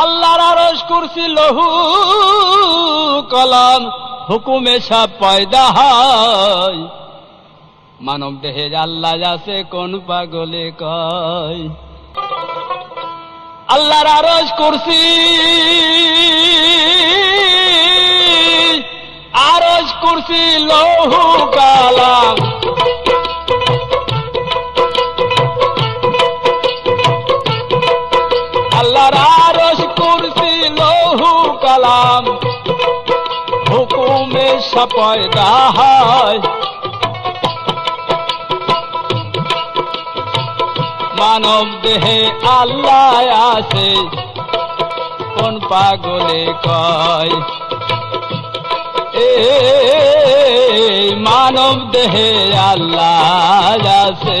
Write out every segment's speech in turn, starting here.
আল্লাহর আরশ কুরসি, লহু, কলম, হুকুমে সব পয়দা হয়। মানব দেহে আল্লাহ আছে, কোন পাগলে কয়? আল্লাহর আরশ কুরসি আরশ কুরসি লহু কালাম কালাম হুকুমে সপয়দা হয় মানব দেহে আল্লাহ আছে, কোন পাগলে কয়? এ মানব দেহে আল্লাহ আছে।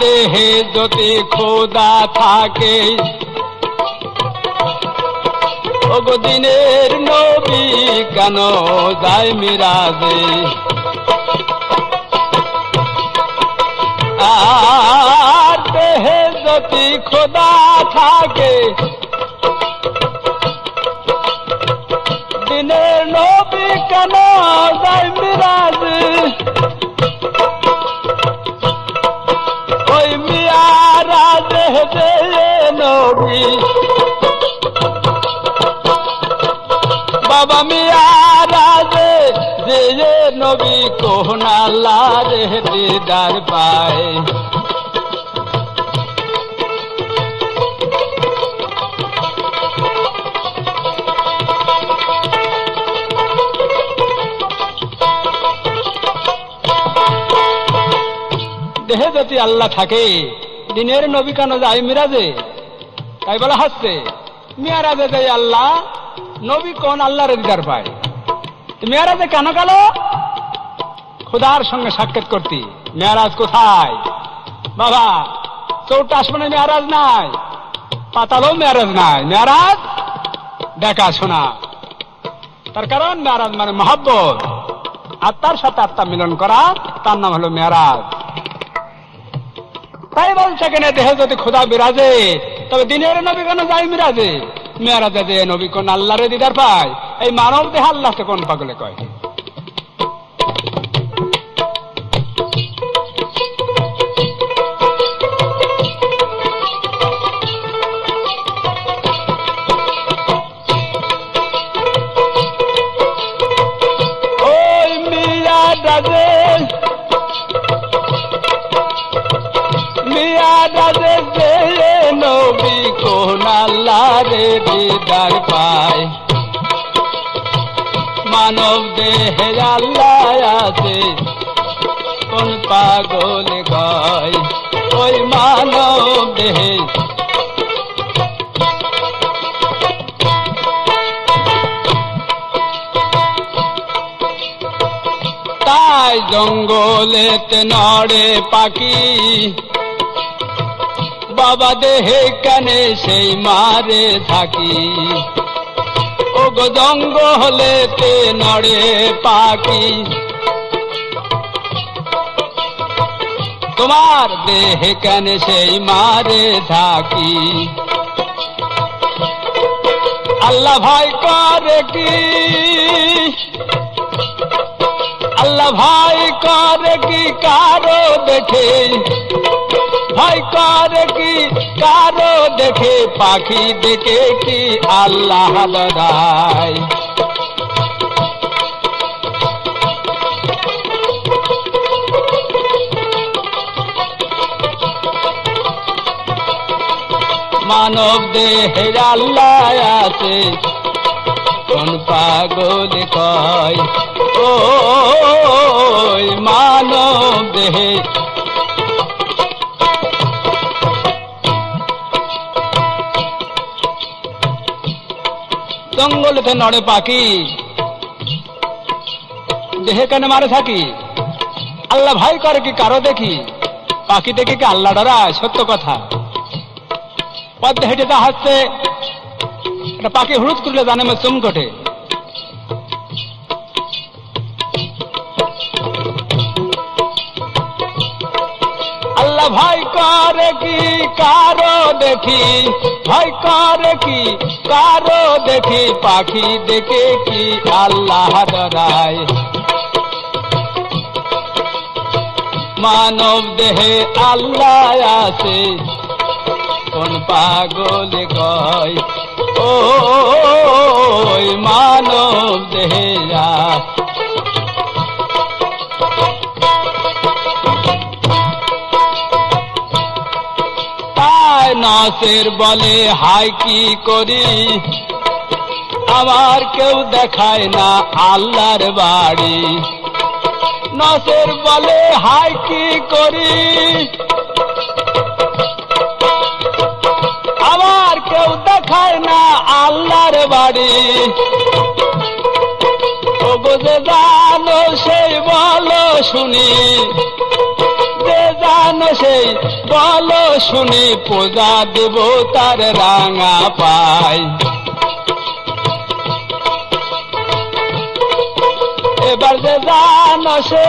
দেহে যদি খোদা থাকে দিনের নবী কেন যায় মিরাজে? আর দেহে যদি খোদা থাকে, দিনের নবী কেন যায় মিরাজে? দেহে যদি আল্লাহ থাকে, দিনের নবী কেন যায় মিরাজে? তাই বলা হাসছে মিয়ারাজে যাই আল্লাহ নবী কোন আল্লাহর দিদার পায় মেয়ারাজে কেন গেল? খুদার সঙ্গে সাক্ষাৎ করতি। মেয়ারাজ কোথায়? বাবা চৌটা আসমানে মেয়ারাজ নাই, পাতালেও মেয়ারাজ নাই। মেয়ারাজ, দেখা শোনা। তার কারণ মেয়ারাজ মানে মহাব্বত। আত্মার সাথে আত্মা মিলন করা, তার নাম হলো মেয়ারাজ। তাই বলছে কেন, দেহে যদি খোদা বিরাজে, তবে দিনের নবী কেন যাই বিরাজে মেয়ারাজে যে নবী কোন আল্লাহরে দিদার পায়, এই মানব দেহ আল্লাহ তো কোন পাগলে কয়? ওই মিয়া দাদে দিদার পায়। মানব দেহে আল্লাহ আছে, কোন পাগল গয়। ওই মানব দেহে। তাই জঙ্গলেতে নড়ে পাখি বাবা দেহে কানে সেই মারে থাকি। ও গো জঙ্গলে তে নড়ে পাখি। তোমার দেহে কানে সেই মারে থাকি। আল্লাহ ভাই করে কি? আল্লাহ ভাই করে কি কারও দেখে? ভাই করে কি? কারও দেখে পাখি দেখে কি আল্লাহ দায় মানব দেহের আল্লাহ আছে। কোন পাগল কয় ও মানব দেহে জঙ্গলেতে নড়ে পাখি। দেহে কেন মারে থাকি? আল্লাহ ভাই করে কি কারও দেখি? পাখি দেখে কি আল্লাহ ডরায়? সত্য কথা। পদ্মে হেঁটে তা হাসছে পাখি হুড়ুত করলে জানে চুম ঘটে। ভাই করে কি? কারও দেখি? ভাই করে কি? কারও দেখি? পাখি দেখে কি? আল্লাহ ডরায় মানব দেহে আল্লাহ আছে। কোন পাগল কয়? ও মানব দেহে আছে। নাসের বলে হাই কি করি? আমার কেউ দেখায় না আল্লাহর বাড়ি। নাসের বলে হাই কি করি? আমার কেউ দেখায় না আল্লাহর বাড়ি। ও যে জানো সেই বলো শুনি। সেই বলো শুনি পূজা দেব তার রাঙা পাই এবার যে জানো সে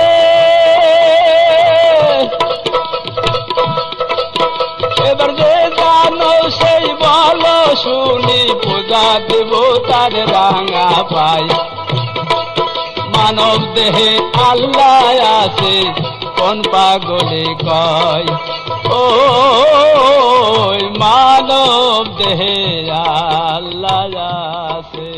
এবার যে জানো সেই বলো শুনি পূজা দেব তার রাঙা পাই মানব দেহে আল্লাহ আছে কোন পাগলে কয়? ও মানব দেহে আল্লাহ আছে।